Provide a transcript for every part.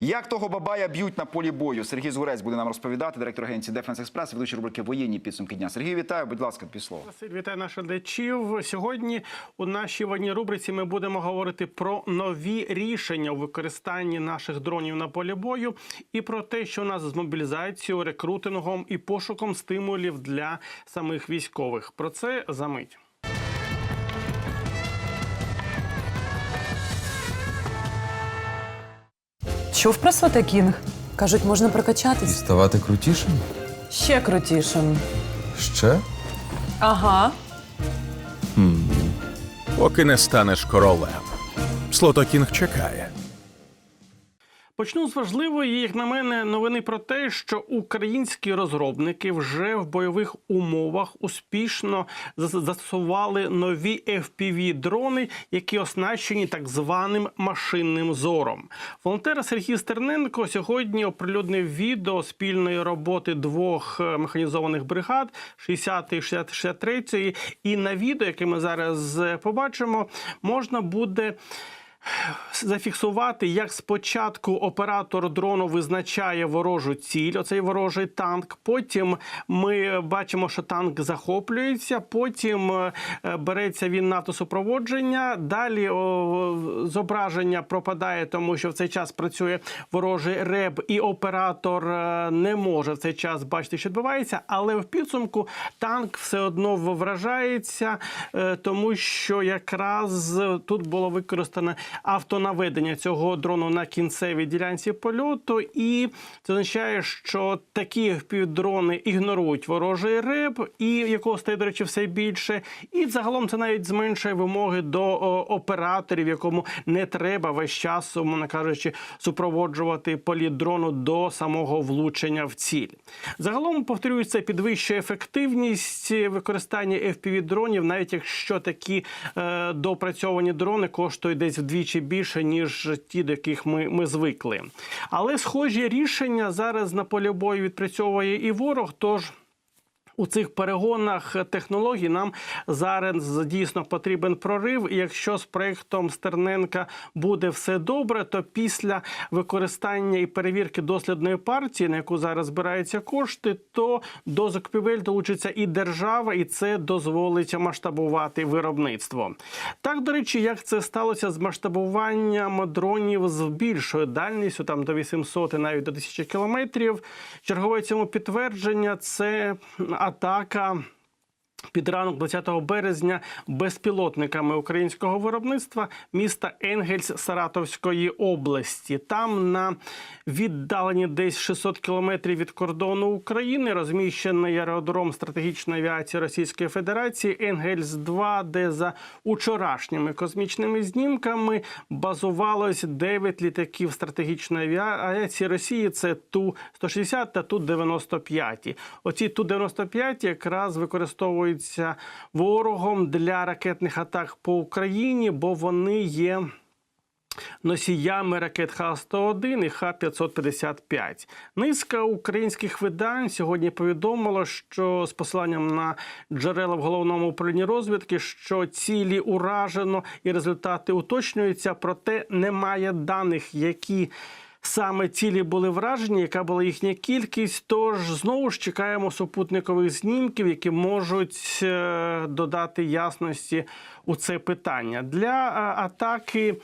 Як того бабая б'ють на полі бою? Сергій Згурець буде нам розповідати, директор агенції Дефенс Експрес, ведучий рубрики Воєнні підсумки дня. Сергій, вітаю, будь ласка, післо. Василь, вітаю наших глядачів. Сьогодні у нашій воєнній рубриці ми будемо говорити про нові рішення у використанні наших дронів на полі бою і про те, що у нас з мобілізацією, рекрутингом і пошуком стимулів для самих військових. Про це за мить. Чув про Свата Кажуть, можна прокачатись. Ставати крутішим? Ще крутішим. Ще? Ага. поки не станеш королем. Слотокінг чекає. Почну з важливої, як на мене, новини про те, що українські розробники вже в бойових умовах успішно зас- застосували нові fpv дрони, які оснащені так званим машинним зором. Волонтер Сергій Стерненко сьогодні оприлюднив відео спільної роботи двох е, механізованих бригад 60 і 63 І на відео, яке ми зараз е, побачимо, можна буде зафіксувати, як спочатку оператор дрону визначає ворожу ціль, оцей ворожий танк. Потім ми бачимо, що танк захоплюється. Потім е, береться він на автосупроводження. Далі о, зображення пропадає, тому що в цей час працює ворожий реб, і оператор е, не може в цей час бачити, що відбувається. Але в підсумку танк все одно вражається, е, тому що якраз тут було використано автонаведення цього дрону на кінцевій ділянці польоту, і це означає, що такі впівдрони ігнорують ворожий реб, і якого стає, до речі, все більше. І загалом це навіть зменшує вимоги до операторів, якому не треба весь час, умовно кажучи, супроводжувати політ дрону до самого влучення в ціль. Загалом повторюю, підвищує ефективність використання fpv дронів, навіть якщо такі е, допрацьовані дрони коштують десь вдвічі більше ніж ті, до яких ми, ми звикли. Але схожі рішення зараз на полі бою відпрацьовує і ворог. Тож у цих перегонах технологій нам зараз дійсно потрібен прорив. І якщо з проектом Стерненка буде все добре, то після використання і перевірки дослідної партії, на яку зараз збираються кошти, то до закупівель долучиться і держава, і це дозволить масштабувати виробництво. Так, до речі, як це сталося з масштабуванням дронів з більшою дальністю, там до 800 і навіть до 1000 кілометрів. Чергове цьому підтвердження це ataca Під ранок 20 березня безпілотниками українського виробництва міста Енгельс Саратовської області. Там на віддалені десь 600 кілометрів від кордону України розміщений аеродром стратегічної авіації Російської Федерації Енгельс 2 де за учорашніми космічними знімками базувалось 9 літаків стратегічної авіації Росії. Це ту 160 та ту 95 Оці ту 95 якраз використовуються ворогом для ракетних атак по Україні, бо вони є. Носіями ракет Х-101 і Х-555. Низка українських видань сьогодні повідомила, що з посиланням на джерела в головному управлінні розвідки, що цілі уражено і результати уточнюються, проте немає даних, які саме цілі були вражені, яка була їхня кількість. Тож знову ж чекаємо супутникових знімків, які можуть е, додати ясності у це питання. Для е, атаки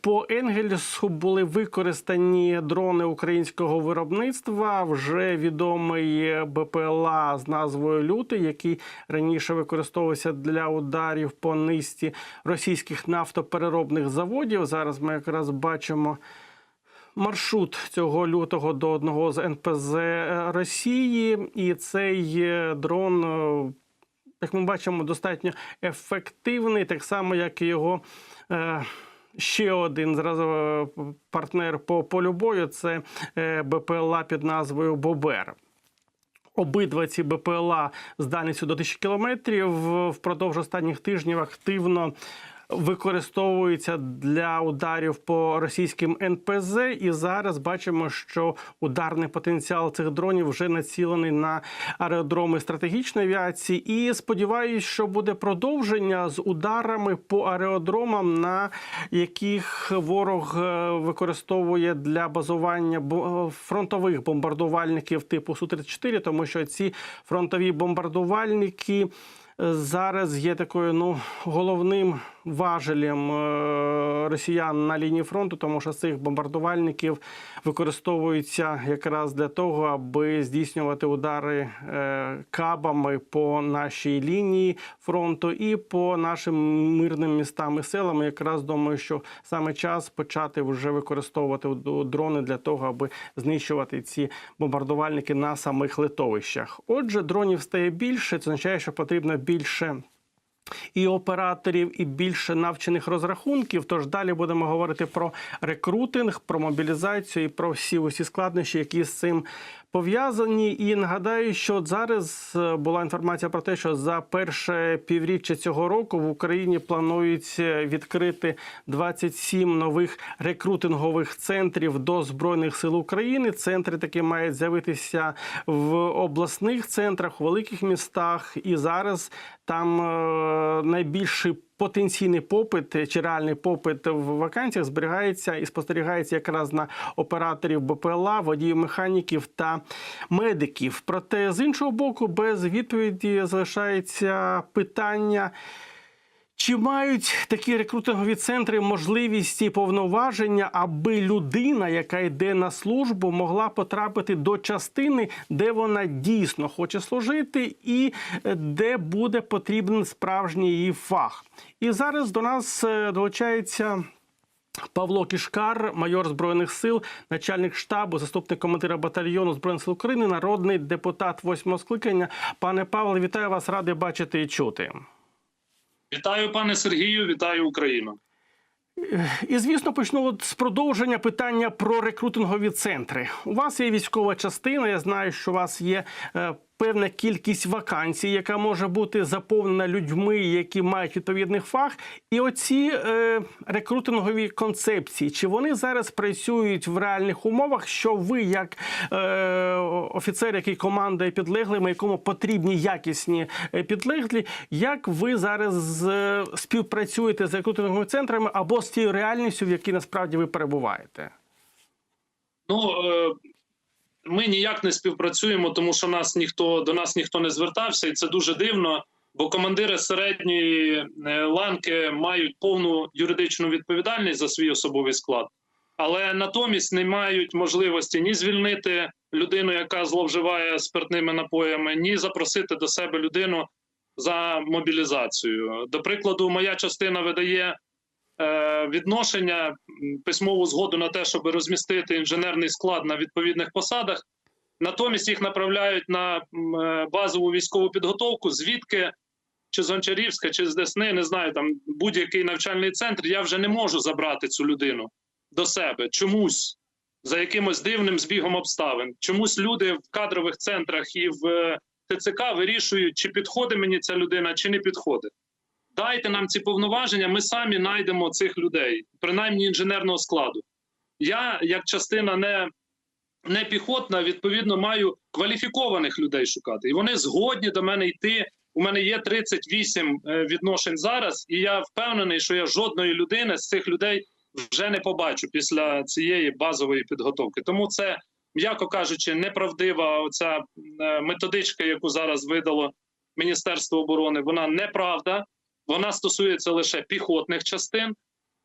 по Енгельсу були використані дрони українського виробництва. Вже відомий БПЛА з назвою Лютий, який раніше використовувався для ударів по низці російських нафтопереробних заводів. Зараз ми якраз бачимо маршрут цього лютого до одного з НПЗ Росії, і цей е, дрон. е, Як ми бачимо, достатньо ефективний, так само, як і його е, ще один зразу е, партнер по полю бою це БПЛА під назвою Бобер. Обидва ці БПЛА з дальністю до 1000 кілометрів впродовж останніх тижнів активно використовуються для ударів по російським НПЗ. І зараз бачимо, що ударний потенціал цих дронів вже націлений на аеродроми стратегічної авіації. І сподіваюсь, що буде продовження з ударами по аеродромам, на яких ворог е, використовує для базування фронтових бомбардувальників типу Су-34, тому що ці фронтові бомбардувальники е, зараз є такою ну головним важелем е, росіян на лінії фронту, тому що цих бомбардувальників використовуються якраз для того, аби здійснювати удари е, кабами по нашій лінії фронту і по нашим мирним містам і селам. Якраз думаю, що саме час почати вже використовувати дрони для того, аби знищувати ці бомбардувальники на самих литовищах. Отже, дронів стає більше. Це означає, що потрібно більше і операторів, і більше навчених розрахунків. Тож далі будемо говорити про рекрутинг, про мобілізацію і про всі усі складнощі, які з цим пов'язані. І нагадаю, що зараз е, була інформація про те, що за перше півріччя цього року в Україні планують е, відкрити 27 нових рекрутингових центрів до збройних сил України. Центри такі мають з'явитися в обласних центрах, у великих містах. І зараз там е, найбільший потенційний попит чи реальний попит в вакансіях зберігається і спостерігається якраз на операторів БПЛА, водіїв механіків та медиків. Проте з іншого боку, без відповіді залишається питання. Чи мають такі рекрутингові центри можливість і повноваження, аби людина, яка йде на службу, могла потрапити до частини, де вона дійсно хоче служити, і е, де буде потрібен справжній її фах? І зараз до нас е, долучається. Павло Кішкар, майор збройних сил, начальник штабу, заступник командира батальйону збройних сил України, народний депутат восьмого скликання. Пане Павле, вітаю вас, радий бачити і чути. Вітаю, пане Сергію, вітаю Україну. І звісно, почну от з продовження питання про рекрутингові центри. У вас є військова частина. Я знаю, що у вас є е, певна кількість вакансій, яка може бути заповнена людьми, які мають відповідний фах. І оці е, рекрутингові концепції, чи вони зараз працюють в реальних умовах? Що ви, як е, офіцер, який командує підлеглими, якому потрібні якісні е, підлеглі, як ви зараз е, співпрацюєте з рекрутинговими центрами або з тією реальністю, в якій насправді ви перебуваєте? Ну е, ми ніяк не співпрацюємо, тому що нас ніхто до нас ніхто не звертався, і це дуже дивно. Бо командири середньої е, ланки мають повну юридичну відповідальність за свій особовий склад, але натомість не мають можливості ні звільнити людину, яка зловживає спиртними напоями, ні запросити до себе людину за мобілізацію. До прикладу, моя частина видає відношення, письмову згоду на те, щоб розмістити інженерний склад на відповідних посадах. Натомість їх направляють на е, базову військову підготовку, звідки чи з Гончарівська, чи з Десни, не знаю, там будь-який навчальний центр. Я вже не можу забрати цю людину до себе чомусь за якимось дивним збігом обставин. Чомусь люди в кадрових центрах і в е, ТЦК вирішують, чи підходить мені ця людина, чи не підходить. Дайте нам ці повноваження, ми самі знайдемо цих людей, принаймні інженерного складу. Я, як частина не, не піхотна, відповідно, маю кваліфікованих людей шукати. І вони згодні до мене йти. У мене є 38 е, відношень зараз, і я впевнений, що я жодної людини з цих людей вже не побачу після цієї базової підготовки. Тому це, м'яко кажучи, неправдива оця е, методичка, яку зараз видало Міністерство оборони. Вона неправда. Вона стосується лише піхотних частин.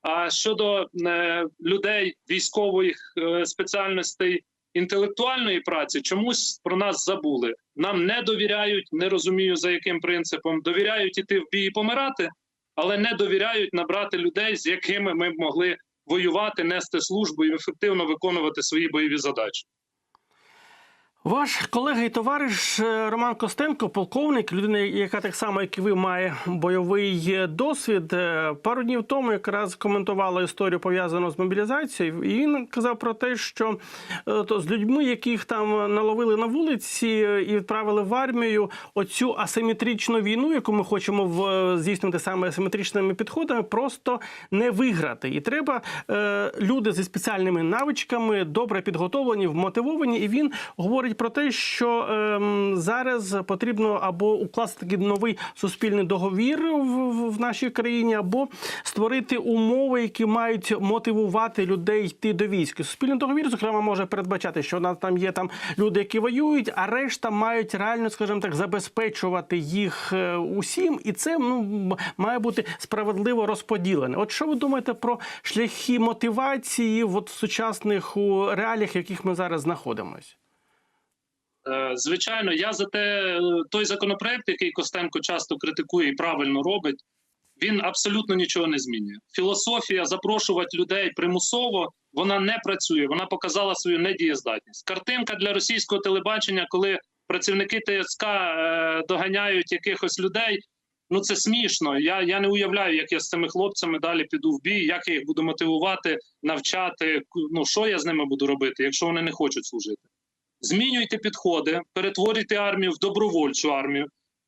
А щодо е, людей військових е, спеціальностей інтелектуальної праці, чомусь про нас забули. Нам не довіряють, не розумію за яким принципом. Довіряють іти в бій і помирати, але не довіряють набрати людей, з якими ми б могли воювати, нести службу і ефективно виконувати свої бойові задачі. Ваш колега і товариш е, Роман Костенко, полковник, людина, яка так само, як і ви, має бойовий е, досвід. е, Пару днів тому якраз коментувала історію пов'язану з мобілізацією. І він казав про те, що то з людьми, яких там наловили на вулиці і відправили в армію, оцю асиметричну війну, яку ми хочемо в- здійснити саме асиметричними підходами, просто не виграти. І треба е, люди зі спеціальними навичками, добре підготовлені, вмотивовані. І він говорить про те, що ем, зараз потрібно або укласти такий новий суспільний договір в, в- в нашій країні, або створити умови, які мають мотивувати людей йти до війська. Суспільний договір, зокрема, може передбачати, що у нас там є там люди, які воюють, а решта мають реально, скажімо так, забезпечувати їх е, усім, і це ну має бути справедливо розподілене. От що ви думаєте про шляхи мотивації от в сучасних реаліях, в яких ми зараз знаходимося? Е, Звичайно, я за те, е, той законопроект, який Костенко часто критикує і правильно робить, він абсолютно нічого не змінює. Філософія запрошувати людей примусово вона не працює. Вона показала свою недієздатність. Картинка для російського телебачення, коли працівники ТСК е, доганяють якихось людей. Ну це смішно. Я, я не уявляю, як я з цими хлопцями далі піду в бій, як я їх буду мотивувати, навчати. Ну що я з ними буду робити, якщо вони не хочуть служити. Змінюйте підходи, перетворюйте армію в добровольчу армію.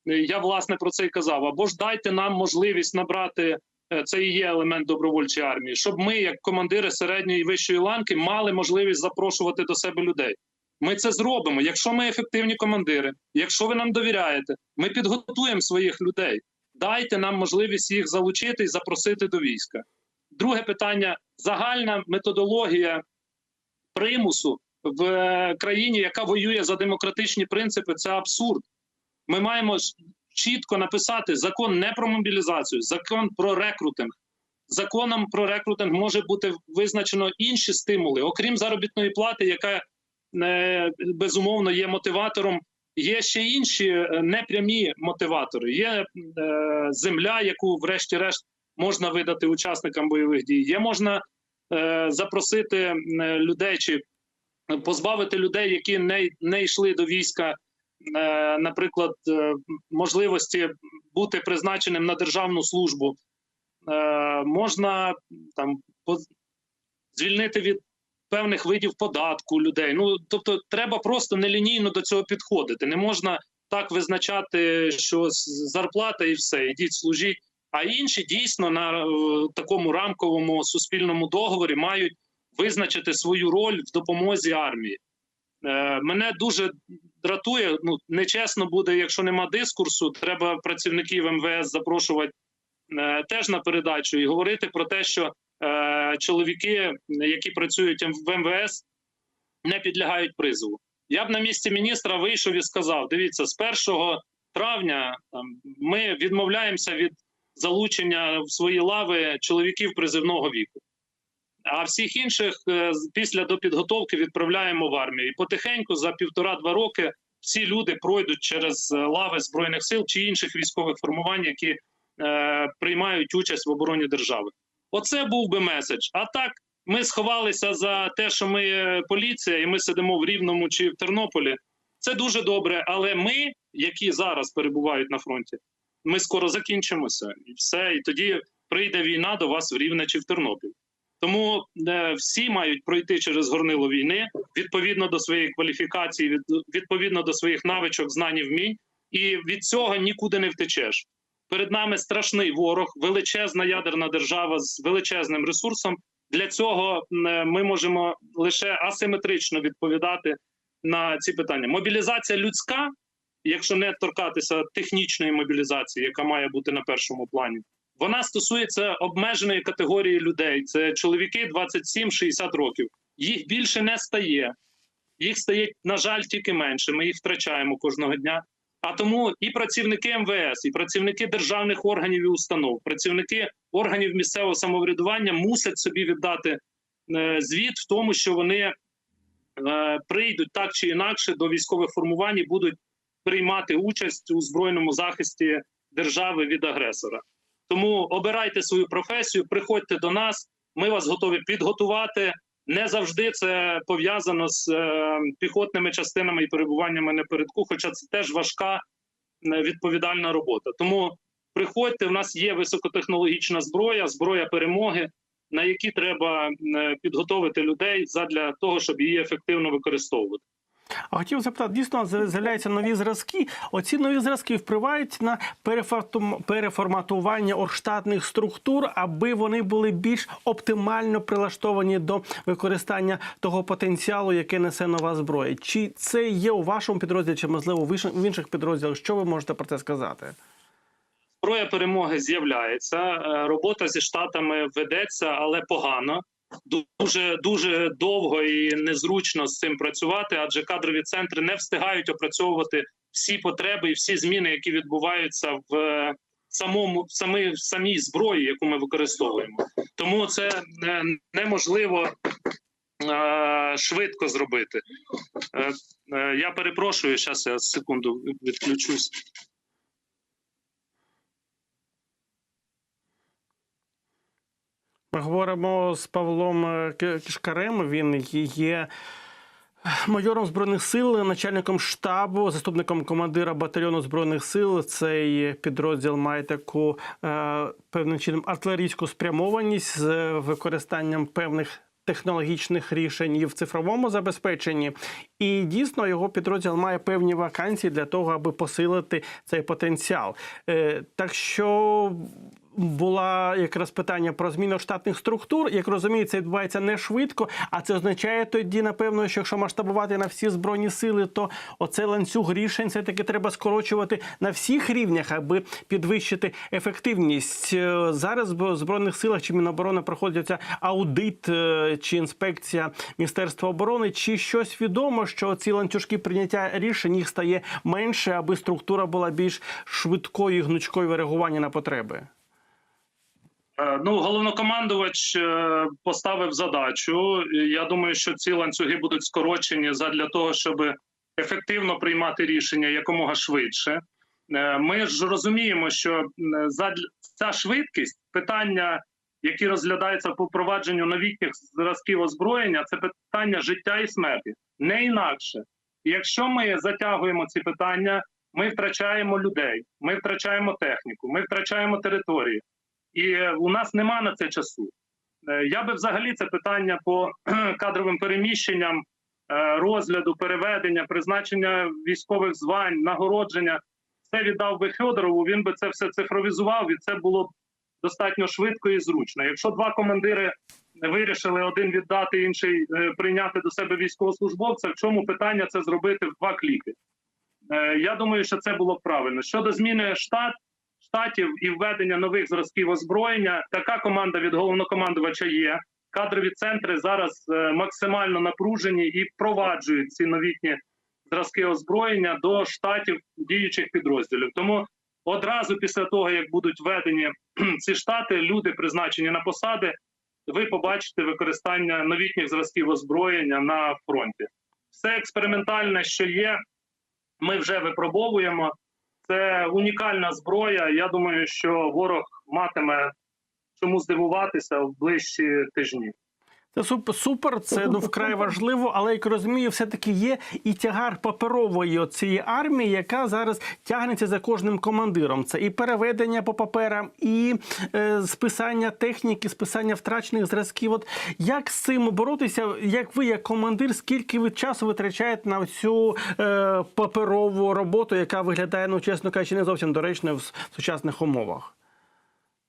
Е, Я власне про це й казав. Або ж дайте нам можливість набрати е, це і є елемент добровольчої армії, щоб ми, як командири середньої і вищої ланки, мали можливість запрошувати до себе людей. Ми це зробимо. Якщо ми ефективні командири, якщо ви нам довіряєте, ми підготуємо своїх людей. Дайте нам можливість їх залучити і запросити до війська. Друге питання: загальна методологія примусу в країні, яка воює за демократичні принципи, це абсурд. Ми маємо чітко написати закон не про мобілізацію, закон про рекрутинг. Законом про рекрутинг може бути визначено інші стимули, окрім заробітної плати, яка е, безумовно є мотиватором. Є ще інші е, непрямі мотиватори. Є е, земля, яку, врешті-решт, можна видати учасникам бойових дій. Є можна запросити людей чи позбавити людей, які не, не йшли до війська, е, наприклад, е, можливості бути призначеним на державну службу. Е, можна там поз- звільнити від певних видів податку людей. Ну тобто, треба просто нелінійно до цього підходити. Не можна так визначати, що зарплата і все, ідіть служіть. А інші дійсно на е, такому рамковому суспільному договорі мають визначити свою роль в допомозі армії. Е, мене дуже дратує. Ну нечесно буде, якщо нема дискурсу. Треба працівників МВС запрошувати е, теж на передачу і говорити про те, що е, чоловіки, які працюють в МВС, не підлягають призову. Я б на місці міністра вийшов і сказав: дивіться, з 1 травня ми відмовляємося від залучення в свої лави чоловіків призивного віку. А всіх інших е, після допідготовки відправляємо в армію. І потихеньку за півтора-два роки всі люди пройдуть через е, лави збройних сил чи інших військових формувань, які е, приймають участь в обороні держави. Оце був би меседж. А так ми сховалися за те, що ми е, поліція, і ми сидимо в Рівному чи в Тернополі. Це дуже добре. Але ми, які зараз перебувають на фронті, ми скоро закінчимося, і все. І тоді прийде війна до вас в Рівне чи в Тернопіль. Тому е, всі мають пройти через горнило війни відповідно до своєї кваліфікації, від, відповідно до своїх навичок, знань і вмінь, і від цього нікуди не втечеш. Перед нами страшний ворог, величезна ядерна держава з величезним ресурсом. Для цього е, ми можемо лише асиметрично відповідати на ці питання. Мобілізація людська, якщо не торкатися технічної мобілізації, яка має бути на першому плані, вона стосується обмеженої категорії людей. Це чоловіки 27-60 років. Їх більше не стає. Їх стає, на жаль, тільки менше. Ми їх втрачаємо кожного дня. А тому і працівники МВС, і працівники державних органів і установ, працівники органів місцевого самоврядування мусять собі віддати е, звіт в тому, що вони е, прийдуть так чи інакше до військових формувань і будуть приймати участь у збройному захисті держави від агресора. Тому обирайте свою професію, приходьте до нас. Ми вас готові підготувати, Не завжди це пов'язано з е, піхотними частинами і перебуваннями напередку, хоча це теж важка е, відповідальна робота. Тому приходьте, в нас є високотехнологічна зброя, зброя перемоги, на які треба е, підготовити людей задля того, щоб її ефективно використовувати. А хотів запитати, дійсно з'являються нові зразки. Оці нові зразки впливають на переформатування оргштатних структур, аби вони були більш оптимально прилаштовані до використання того потенціалу, яке несе нова зброя. Чи це є у вашому підрозділі, чи можливо в інших- підрозділах? Що ви можете про це сказати? Зброя перемоги з'являється. е, Робота зі штатами ведеться, але погано. Дуже дуже довго і незручно з цим працювати, адже кадрові центри не встигають опрацьовувати всі потреби і всі зміни, які відбуваються в е, самому в самій, в самій зброї, яку ми використовуємо. Тому це неможливо е, швидко зробити. Е, Я перепрошую, зараз я секунду відключусь. Ми говоримо з Павлом е, Кишкарем. Він є майором збройних сил, начальником штабу, заступником командира батальйону збройних сил. Цей підрозділ має таку е, певним чином артилерійську спрямованість з використанням певних. Технологічних рішень і в цифровому забезпеченні, і дійсно його підрозділ має певні вакансії для того, аби посилити цей потенціал. Е, так що була якраз питання про зміну штатних структур. Як розумію, це відбувається не швидко, а це означає тоді, напевно, що якщо масштабувати на всі збройні сили, то оцей ланцюг рішень все таки треба скорочувати на всіх рівнях, аби підвищити ефективність. Е, Зараз в збройних силах чи Міноборони проходиться аудит е, чи інспекція Міністерства оборони. Чи щось відомо, що ці ланцюжки прийняття рішень їх стає менше, аби структура була більш швидкою і гнучкою в реагуванні на потреби? Е, Ну, головнокомандувач е, поставив задачу. Я думаю, що ці ланцюги будуть скорочені задля того, щоб ефективно приймати рішення якомога швидше. Е, Ми ж розуміємо, що ця швидкість питання, які розглядаються по впровадженню новітніх зразків озброєння, це питання життя і смерті, не інакше. Якщо ми затягуємо ці питання, ми втрачаємо людей, ми втрачаємо техніку, ми втрачаємо території. І е, у нас нема на це часу. Е, Я би взагалі це питання по кадровим переміщенням, е, розгляду, переведення, призначення військових звань, нагородження. Все віддав би Федорову. Він би це все цифровізував, і це було б достатньо швидко і зручно. Якщо два командири вирішили один віддати, інший прийняти до себе військовослужбовця, в чому питання це зробити в два кліки? Я думаю, що це було б правильно. Щодо зміни штат штатів і введення нових зразків озброєння. Така команда від головнокомандувача є. Кадрові центри зараз е, максимально напружені і впроваджують ці новітні зразки озброєння до штатів діючих підрозділів. Тому одразу після того, як будуть введені ці штати, люди призначені на посади, ви побачите використання новітніх зразків озброєння на фронті. Все експериментальне, що є, ми вже випробовуємо. Це унікальна зброя. Я думаю, що ворог матиме чому здивуватися в ближчі тижні. Це супер, це ну вкрай важливо, але як розумію, все-таки є і тягар паперової цієї армії, яка зараз тягнеться за кожним командиром. Це і переведення по паперам, і е, списання техніки, списання втрачених зразків. От як з цим боротися? Як ви, як командир, скільки ви часу витрачаєте на цю е, паперову роботу, яка виглядає, ну чесно кажучи, не зовсім доречною в сучасних умовах?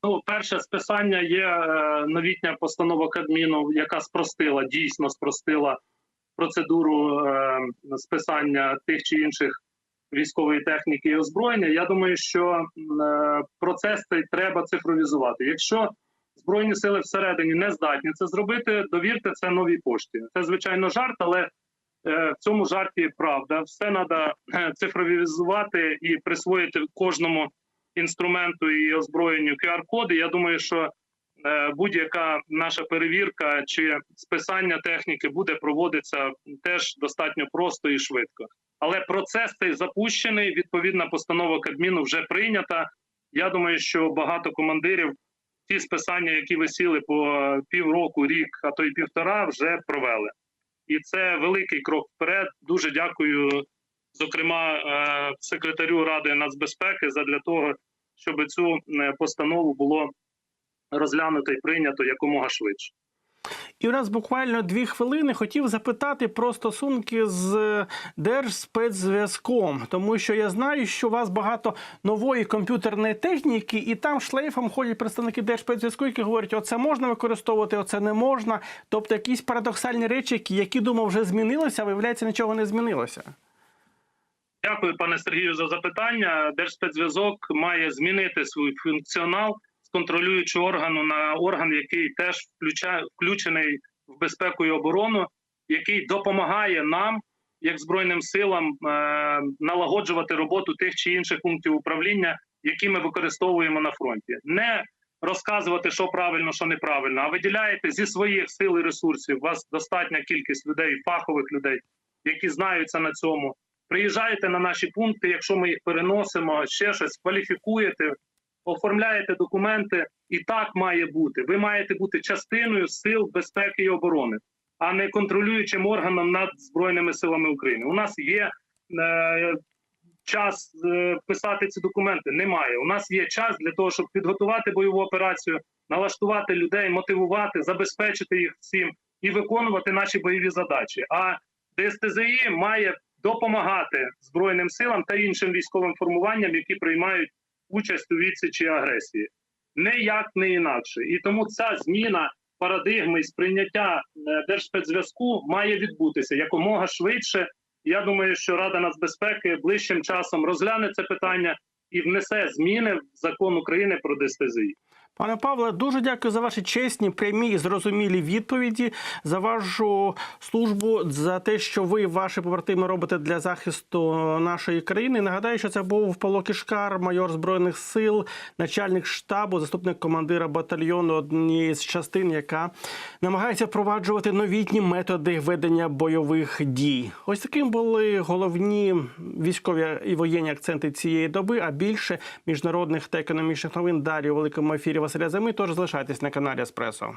Ну, перше списання є е, новітня постанова Кабміну, яка спростила, дійсно спростила процедуру е, списання тих чи інших військової техніки і озброєння. Я думаю, що е, процес цей треба цифровізувати. Якщо збройні сили всередині не здатні це зробити, довірте це новій пошті. Це звичайно жарт, але в цьому жарті правда. Все треба цифровізувати і присвоїти кожному інструменту і озброєнню QR-коди. Я думаю, що е, будь-яка наша перевірка чи списання техніки буде проводитися теж достатньо просто і швидко. Але процес цей запущений. Відповідна постанова Кабміну вже прийнята. Я думаю, що багато командирів ті списання, які висіли по півроку, рік, а то й півтора, вже провели. І це великий крок вперед. Дуже дякую, зокрема, е, секретарю Ради нацбезпеки, задля того, щоб цю е, постанову було розглянуто і прийнято якомога швидше. І у нас буквально дві хвилини хотів запитати про стосунки з Держспецзв'язком, тому що я знаю, що у вас багато нової комп'ютерної техніки, і там шлейфом ходять представники Держспецзв'язку, які говорять, оце можна використовувати, оце не можна. Тобто якісь парадоксальні речі, які- думав, вже змінилося, а виявляється, нічого не змінилося. Дякую, пане Сергію, за запитання. Держспецзв'язок має змінити свій функціонал з контролюючого органу на орган, який теж включає включений в безпеку і оборону, який допомагає нам, як збройним силам, е, налагоджувати роботу тих чи інших пунктів управління, які ми використовуємо на фронті. Не розказувати, що правильно, що неправильно, а виділяєте зі своїх сил і ресурсів. У вас достатня кількість людей, фахових людей, які знаються на цьому. Приїжджаєте на наші пункти, якщо ми їх переносимо, ще щось кваліфікуєте, оформляєте документи, і так має бути. Ви маєте бути частиною сил безпеки і оборони, а не контролюючим органом над збройними силами України. У нас є е, час е, писати ці документи. Немає. У нас є час для того, щоб підготувати бойову операцію, налаштувати людей, мотивувати, забезпечити їх всім і виконувати наші бойові задачі. А ДСТЗІ має допомагати збройним силам та іншим військовим формуванням, які приймають участь у відсічі агресії. Ніяк не інакше. І тому ця зміна парадигми сприйняття е, Держспецзв'язку має відбутися якомога швидше. Я думаю, що Рада нацбезпеки ближчим часом розгляне це питання і внесе зміни в закон України про ДСТЗІ. Пане Павле, дуже дякую за ваші чесні, прямі і зрозумілі відповіді, за вашу службу, за те, що ви, ваші побратими, робите для захисту нашої країни. Нагадаю, що це був Павло Кишкар, майор збройних сил, начальник штабу, заступник командира батальйону однієї з частин, яка намагається впроваджувати новітні методи ведення бойових дій. Ось таким були головні військові і воєнні акценти цієї доби. А більше міжнародних та економічних новин далі у великому ефірі Василя Зими. Тож залишайтесь на каналі Еспресо.